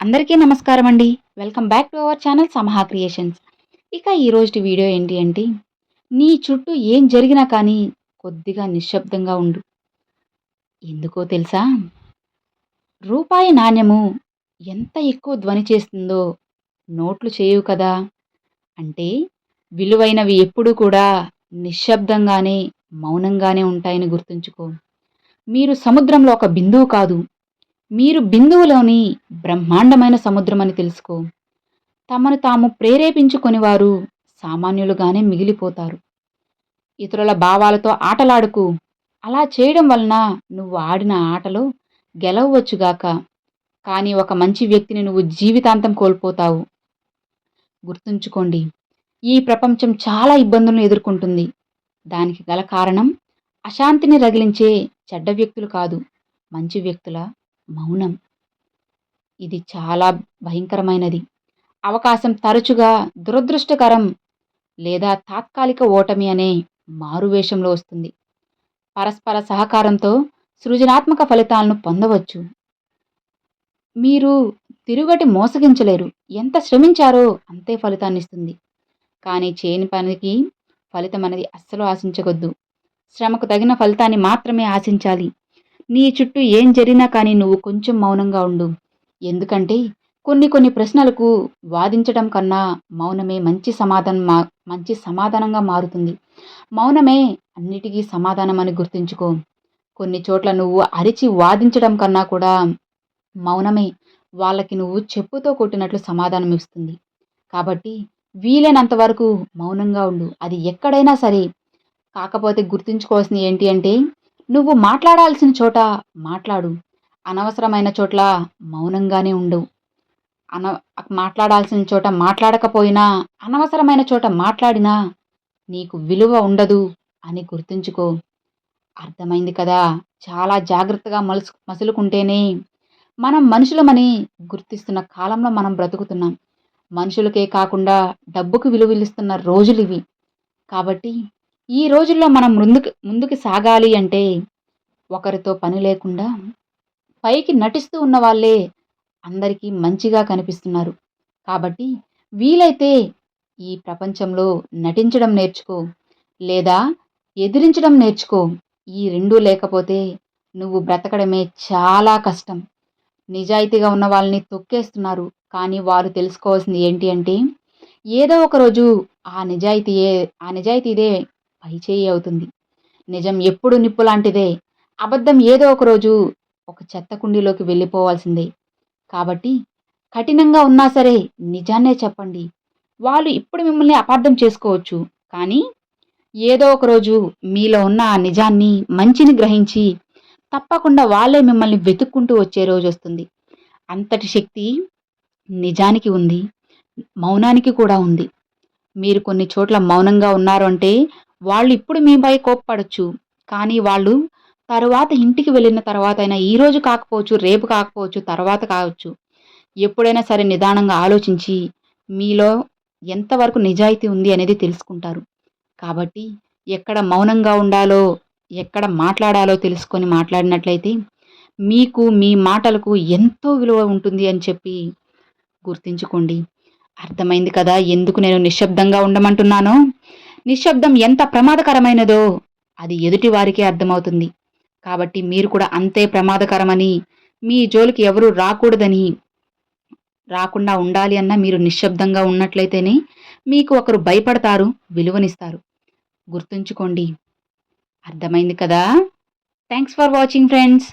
అందరికీ నమస్కారం అండి. Welcome back to our channel Samaha creations ఇక ఈరోజు వీడియో ఏంటి అంటే నీ చుట్టూ ఏం జరిగినా కానీ కొద్దిగా నిశ్శబ్దంగా ఉండు. ఎందుకో తెలుసా? రూపాయి నాణ్యము ఎంత ఎక్కువ ధ్వని చేస్తుందో నోట్లు చేయవు కదా. అంటే విలువైనవి ఎప్పుడూ కూడా నిశ్శబ్దంగానే మౌనంగానే ఉంటాయని గుర్తుంచుకో. మీరు సముద్రంలో ఒక బిందువు కాదు మీరు బిందువులోని బ్రహ్మాండమైన సముద్రం అని తెలుసుకో. తమను తాము ప్రేరేపించుకొని వారు సామాన్యులుగానే మిగిలిపోతారు. ఇతరుల భావాలతో ఆటలాడుకు. అలా చేయడం వలన నువ్వు ఆడిన ఆటలో గెలవచ్చుగాక. కానీ ఒక మంచి వ్యక్తిని నువ్వు జీవితాంతం కోల్పోతావు. గుర్తుంచుకోండి ఈ ప్రపంచం చాలా ఇబ్బందులను ఎదుర్కొంటుంది. దానికి గల కారణం అశాంతిని రగిలించే చెడ్డ వ్యక్తులు కాదు. మంచి వ్యక్తుల మౌనం. ఇది చాలా భయంకరమైనది. అవకాశం తరచుగా దురదృష్టకరం లేదా తాత్కాలిక ఓటమి అనే మారువేషంలో వస్తుంది. పరస్పర సహకారంతో సృజనాత్మక ఫలితాలను పొందవచ్చు. మీరు తిరుగటి మోసగించలేరు. ఎంత శ్రమించారో అంతే ఫలితాన్ని ఇస్తుంది. కానీ చేయని పనికి ఫలితం అనేది అస్సలు ఆశించవద్దు శ్రమకు తగిన ఫలితాన్ని మాత్రమే ఆశించాలి. నీ చుట్టూ ఏం జరిగినా కానీ నువ్వు కొంచెం మౌనంగా ఉండు. ఎందుకంటే కొన్ని కొన్ని ప్రశ్నలకు వాదించడం కన్నా మౌనమే మంచి సమాధానం మా మంచి సమాధానంగా మారుతుంది. మౌనమే అన్నిటికీ సమాధానం అని గుర్తుంచుకో. కొన్ని చోట్ల నువ్వు అరిచి వాదించడం కన్నా కూడా మౌనమే వాళ్ళకి నువ్వు చెప్పుతో కొట్టినట్లు సమాధానం ఇస్తుంది. కాబట్టి వీలైనంత వరకు మౌనంగా ఉండు. అది ఎక్కడైనా సరే. కాకపోతే గుర్తుంచుకోవాల్సింది ఏంటి అంటే నువ్వు మాట్లాడాల్సిన చోట మాట్లాడు. అనవసరమైన చోట్ల మౌనంగానే ఉండు. అన మాట్లాడాల్సిన చోట మాట్లాడకపోయినా అనవసరమైన చోట మాట్లాడినా నీకు విలువ ఉండదు అని గుర్తుంచుకో. అర్థమైంది కదా? చాలా జాగ్రత్తగా మలుసు మసులుకుంటేనే మనం మనుషులమని గుర్తిస్తున్న కాలంలో మనం బ్రతుకుతున్నాం. మనుషులకే కాకుండా డబ్బుకు విలువిలుస్తున్న రోజులు ఇవి కాబట్టి ఈ రోజుల్లో మనం ముందుకు ముందుకు సాగాలి అంటే ఒకరితో పని లేకుండా పైకి నటిస్తూ ఉన్న వాళ్ళే అందరికీ మంచిగా కనిపిస్తున్నారు. కాబట్టి వీలైతే ఈ ప్రపంచంలో నటించడం నేర్చుకో లేదా ఎదిరించడం నేర్చుకో. ఈ రెండూ లేకపోతే నువ్వు బ్రతకడమే చాలా కష్టం. నిజాయితీగా ఉన్న వాళ్ళని తొక్కేస్తున్నారు. కానీ వారు తెలుసుకోవాల్సింది ఏంటి అంటే ఏదో ఒకరోజు ఆ నిజాయితీయే ఆ నిజాయితీ ఇదే పైచేయి అవుతుంది. నిజం ఎప్పుడు నిప్పు లాంటిదే. అబద్ధం ఏదో ఒకరోజు ఒక చెత్త కుండీలోకి వెళ్ళిపోవాల్సిందే. కాబట్టి కఠినంగా ఉన్నా సరే నిజాన్నే చెప్పండి. వాళ్ళు ఇప్పుడు మిమ్మల్ని అపార్థం చేసుకోవచ్చు. కానీ ఏదో ఒకరోజు మీలో ఉన్న ఆ నిజాన్ని మంచిని గ్రహించి తప్పకుండా వాళ్ళే మిమ్మల్ని వెతుక్కుంటూ వచ్చే రోజు వస్తుంది. అంతటి శక్తి నిజానికి ఉంది మౌనానికి కూడా ఉంది. మీరు కొన్ని చోట్ల మౌనంగా ఉన్నారు అంటే వాళ్ళు ఇప్పుడు మీపై కోప్పడచ్చు. కానీ వాళ్ళు తరువాత ఇంటికి వెళ్ళిన తర్వాత అయినా ఈరోజు కాకపోవచ్చు రేపు కాకపోవచ్చు తర్వాత కావచ్చు. ఎప్పుడైనా సరే నిదానంగా ఆలోచించి మీలో ఎంతవరకు నిజాయితీ ఉంది అనేది తెలుసుకుంటారు. కాబట్టి ఎక్కడ మౌనంగా ఉండాలో ఎక్కడ మాట్లాడాలో తెలుసుకొని మాట్లాడినట్లయితే మీకు మీ మాటలకు ఎంతో విలువ ఉంటుంది అని చెప్పి గుర్తుంచుకోండి. అర్థమైంది కదా? ఎందుకు నేను నిశ్శబ్దంగా ఉండమంటున్నానో? నిశ్శబ్దం ఎంత ప్రమాదకరమైనదో అది ఎదుటి వారికే అర్థమవుతుంది. కాబట్టి మీరు కూడా అంతే ప్రమాదకరమని మీ జోలికి ఎవరు రాకూడదని రాకుండా ఉండాలి అన్న మీరు నిశ్శబ్దంగా ఉన్నట్లయితేనే మీకు ఒకరు భయపడతారు విలువనిస్తారు. గుర్తుంచుకోండి. అర్థమైంది కదా? Thanks for watching friends